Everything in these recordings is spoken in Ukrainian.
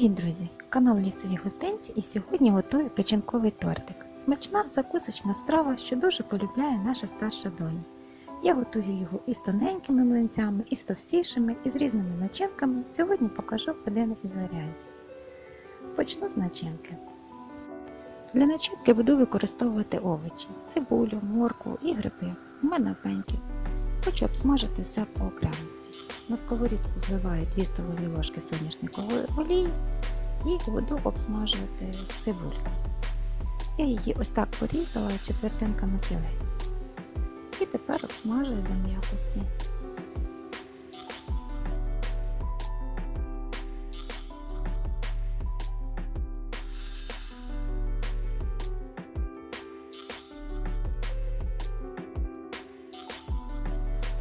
Привіт, друзі! Канал Лісові гостинці і сьогодні готую печінковий тортик. Смачна закусочна страва, що дуже полюбляє наша старша доня. Я готую його і з тоненькими млинцями, і з товстішими, і з різними начинками. Сьогодні покажу один із варіантів. Почну з начинки. Для начинки буду використовувати овочі, цибулю, моркву і гриби. У мене пеньки. Хочу обсмажити все по окремості. На сковорідку вливаю 2 столові ложки соняшникової олії і буду обсмажувати цибульку. Я її ось так порізала четвертинками філе. І тепер обсмажую до м'якості.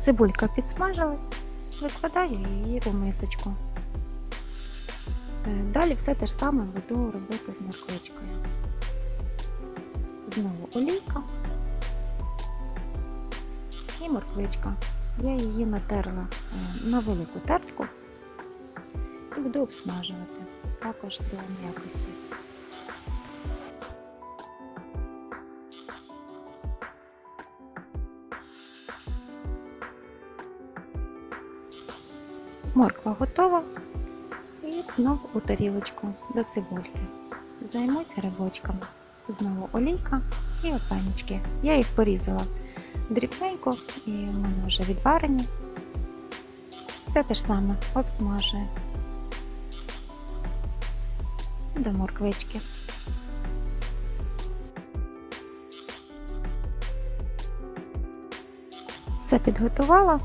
Цибулька підсмажилась, викладаю її у мисочку. Е, Далі все те ж саме буду робити з морквичкою. Знову олійка і морквичка. Я її натерла е, на велику тертку і буду обсмажувати також до м'якості. Морква готова. І знову у тарілочку до цибульки. Займусь грибочками. Знову олійка і опенечки. Я їх порізала дрібненько і в мене вже відварені. Все те ж саме обсмажую. До морквички. Все підготувала.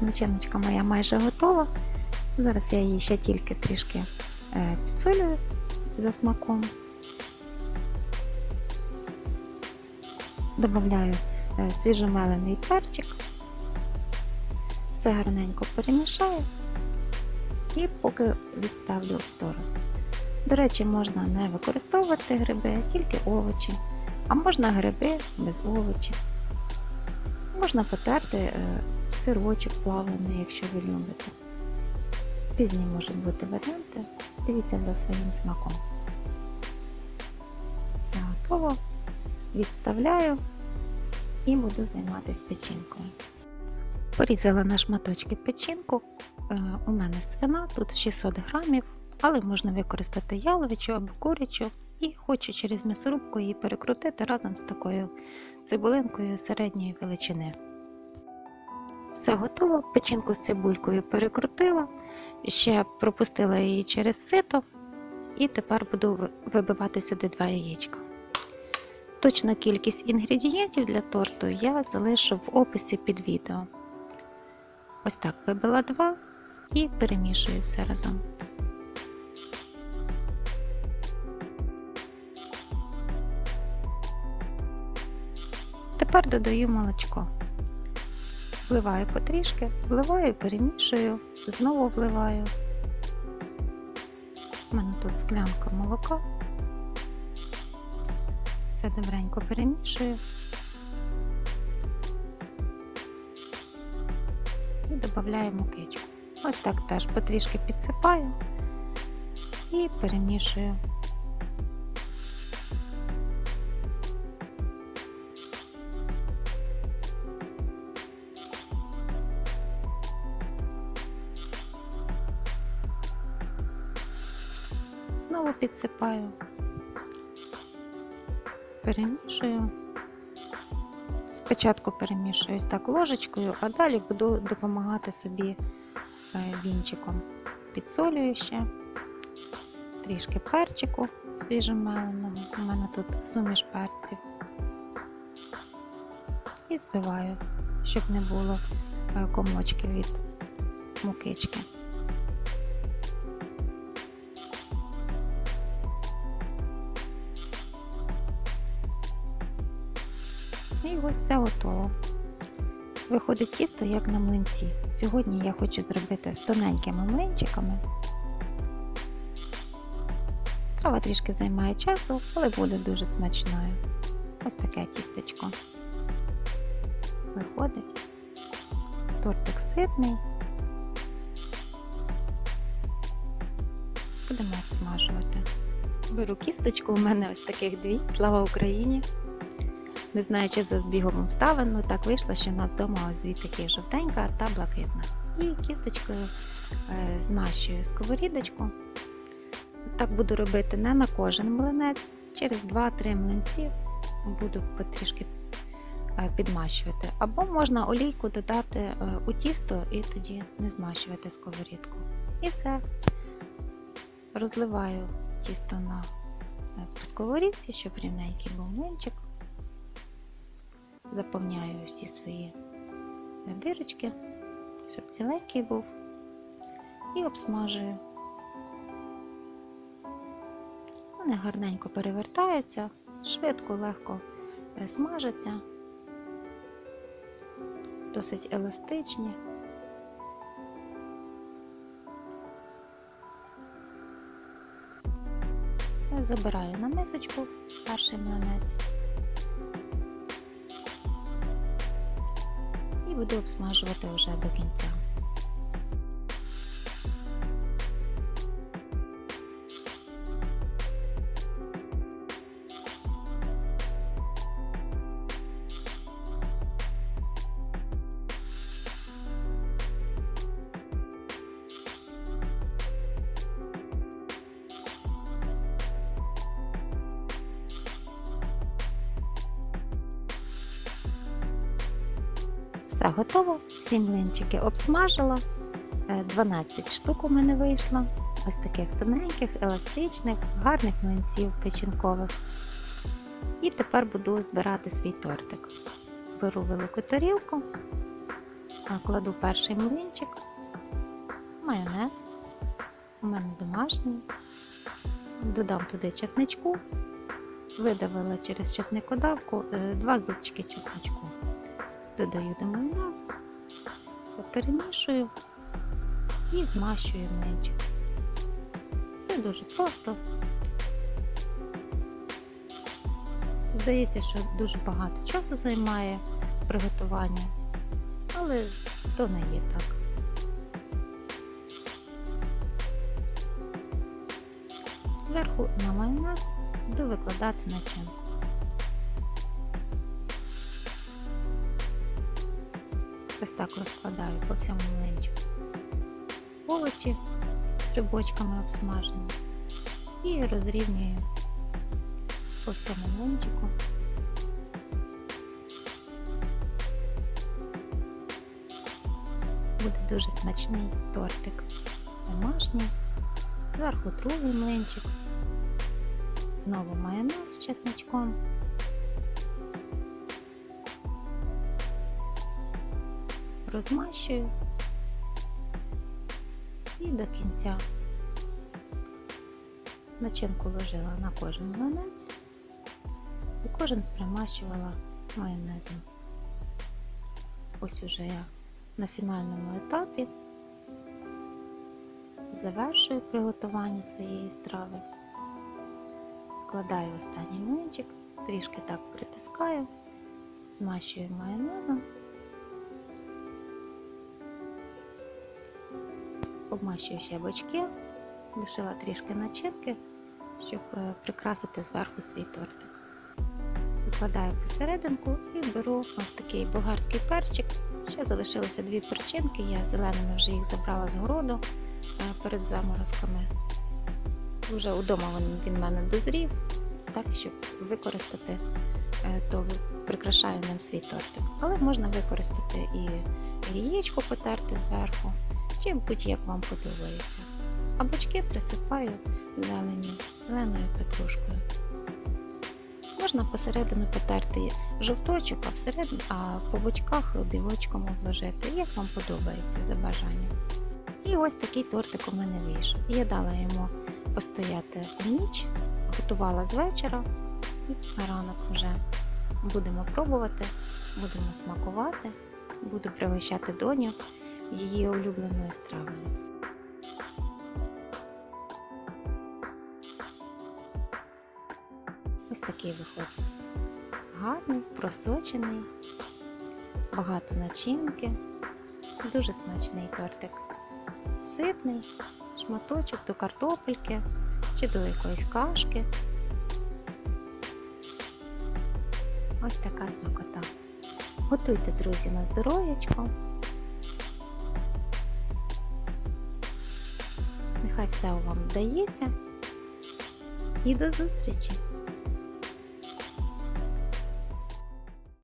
Начиночка моя майже готова. Зараз я її ще тільки трішки е, підсолюю за смаком. Добавляю е, свіжомелений перчик. Все гарненько перемішаю і поки відставлю в сторону. До речі, можна не використовувати гриби, а тільки овочі, а можна гриби без овочів. Можна потерти е, сирочок плавлений, якщо ви любите. Різні можуть бути варіанти. Дивіться за своїм смаком. Все готово. Відставляю і буду займатися печінкою. Порізала на шматочки печінку. Е, У мене свина, тут 600 грамів, але можна використати яловичу або курячу. І хочу через м'ясорубку її перекрутити разом з такою цибулинкою середньої величини. Все готово, печінку з цибулькою перекрутила. Ще пропустила її через сито і тепер буду вибивати сюди два яєчка. Точну кількість інгредієнтів для торту я залишу в описі під відео. Ось так вибила два і перемішую все разом. Тепер додаю молочко. Вливаю потрішки, вливаю, перемішую, знову вливаю. У мене тут склянка молока. Все добренько перемішую. І додаю мукичку. Ось так теж потрішки підсипаю і перемішую. Знову підсипаю, перемішую. Спочатку перемішуюсь так ложечкою, а далі буду допомагати собі е, вінчиком. Підсолюю ще, трішки перчику свіжомеленого. У мене тут суміш перців. І збиваю, щоб не було е, комочків від мукички. І ось все готово. Виходить тісто як на млинці. Сьогодні я хочу зробити з тоненькими млинчиками. Страва трішки займає часу, але буде дуже смачною. Ось таке тістечко. Виходить. Тортик ситний. будемо обсмажувати. Беру кісточку, у мене ось таких дві. Слава Україні! Не знаю, чи за збігом обставин, але так вийшло, що у нас вдома ось дві такі жовтенька та блакитна. І кісточкою е, змащую сковорідочку. Так буду робити не на кожен млинець. Через 2-3 млинці буду потрішки е, підмащувати. Або можна олійку додати е, у тісто і тоді не змащувати сковорідку. І все. Розливаю тісто на сковорідці, щоб рівненький був млинчик. Заповняю всі свої дирочки, щоб ціленький був. І обсмажую. Вони гарненько перевертаються, швидко, легко е, смажаться, досить еластичні. Я забираю на мисочку перший млинець буду обсмажувати вже до кінця. Все готово. Всі млинчики обсмажила. Е, 12 штук у мене вийшло. Ось таких тоненьких, еластичних, гарних млинців печінкових. І тепер буду збирати свій тортик. Беру велику тарілку, кладу перший млинчик, майонез. У мене домашній. Додам туди чесничку, видавила через чесникодавку е, два зубчики чесничку додаю до майонезу, перемішую і змащую млинчик. Це дуже просто. Здається, що дуже багато часу займає приготування, але то не є так. Зверху на майонез буду викладати начинку. Так розкладаю по всьому млинчику. Овочі з грибочками обсмажені і розрівнюю по всьому млинчику. Буде дуже смачний тортик. Домашній, зверху другий млинчик, знову майонез з чесночком. Розмащую. І до кінця. Начинку ложила на кожен млинець і кожен примащувала майонезом. Ось уже я на фінальному етапі. Завершую приготування своєї страви, вкладаю останній млинчик, трішки так притискаю, змащую майонезом. Обмащую ще бочки, лишила трішки начинки, щоб е, прикрасити зверху свій тортик. Викладаю посерединку і беру ось такий болгарський перчик. Ще залишилося дві перчинки, я зеленими вже їх забрала з городу е, перед заморозками. Вже вдома він, він в мене дозрів, так, щоб використати, е, то прикрашаю ним свій тортик. Але можна використати і яєчко потерти зверху чи будь-як вам подобається. А бочки присипаю зеленню, зеленою петрушкою. Можна посередину потерти жовточок, а всередину, а по бочках білочком обложити, як вам подобається за бажанням. І ось такий тортик у мене вийшов. Я дала йому постояти ніч, готувала з вечора і на ранок вже будемо пробувати, будемо смакувати, буду пригощати доню її улюбленою стравою. Ось такий виходить. Гарний, просочений, багато начинки, дуже смачний тортик. Ситний, шматочок до картопельки чи до якоїсь кашки. Ось така смакота. Готуйте, друзі, на здоров'ячко. Нехай все вам вдається. І до зустрічі!